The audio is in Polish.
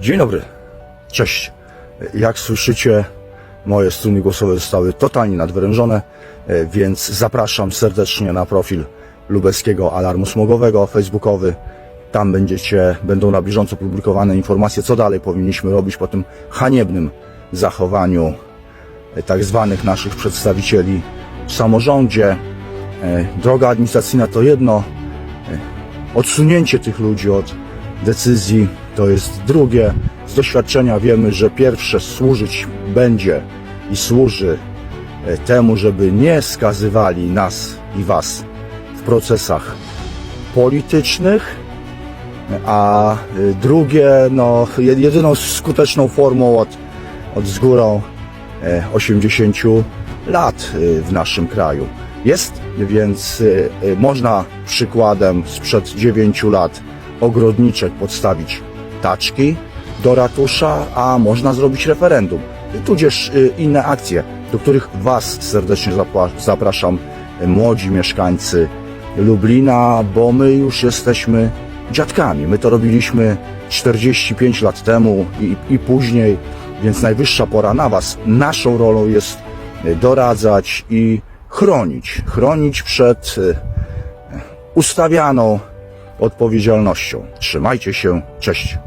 Dzień dobry. Cześć. Jak słyszycie, moje struny głosowe zostały totalnie nadwyrężone, e, więc zapraszam serdecznie na profil Lubelskiego Alarmu Smogowego facebookowy. Tam będziecie, będą na bieżąco publikowane informacje, co dalej powinniśmy robić po tym haniebnym zachowaniu e, tak zwanych naszych przedstawicieli w samorządzie. E, Droga administracyjna to jedno, odsunięcie tych ludzi od decyzji to jest drugie. Z doświadczenia wiemy, że pierwsze służyć będzie i służy e, temu, żeby nie skazywali nas i was w procesach politycznych, a e, drugie, no, jed- jedyną skuteczną formą od, od z górą e, 80 lat e, w naszym kraju. Jest więc można przykładem sprzed 9 lat ogrodniczek podstawić taczki do ratusza, a można zrobić referendum. Tudzież e, inne akcje, do których Was serdecznie zapraszam, e, młodzi mieszkańcy Lublina, bo my już jesteśmy dziadkami. My to robiliśmy 45 lat temu i, i później, więc najwyższa pora na Was. Naszą rolą jest e, doradzać i chronić. Chronić przed ustawianą odpowiedzialnością. Trzymajcie się. Cześć.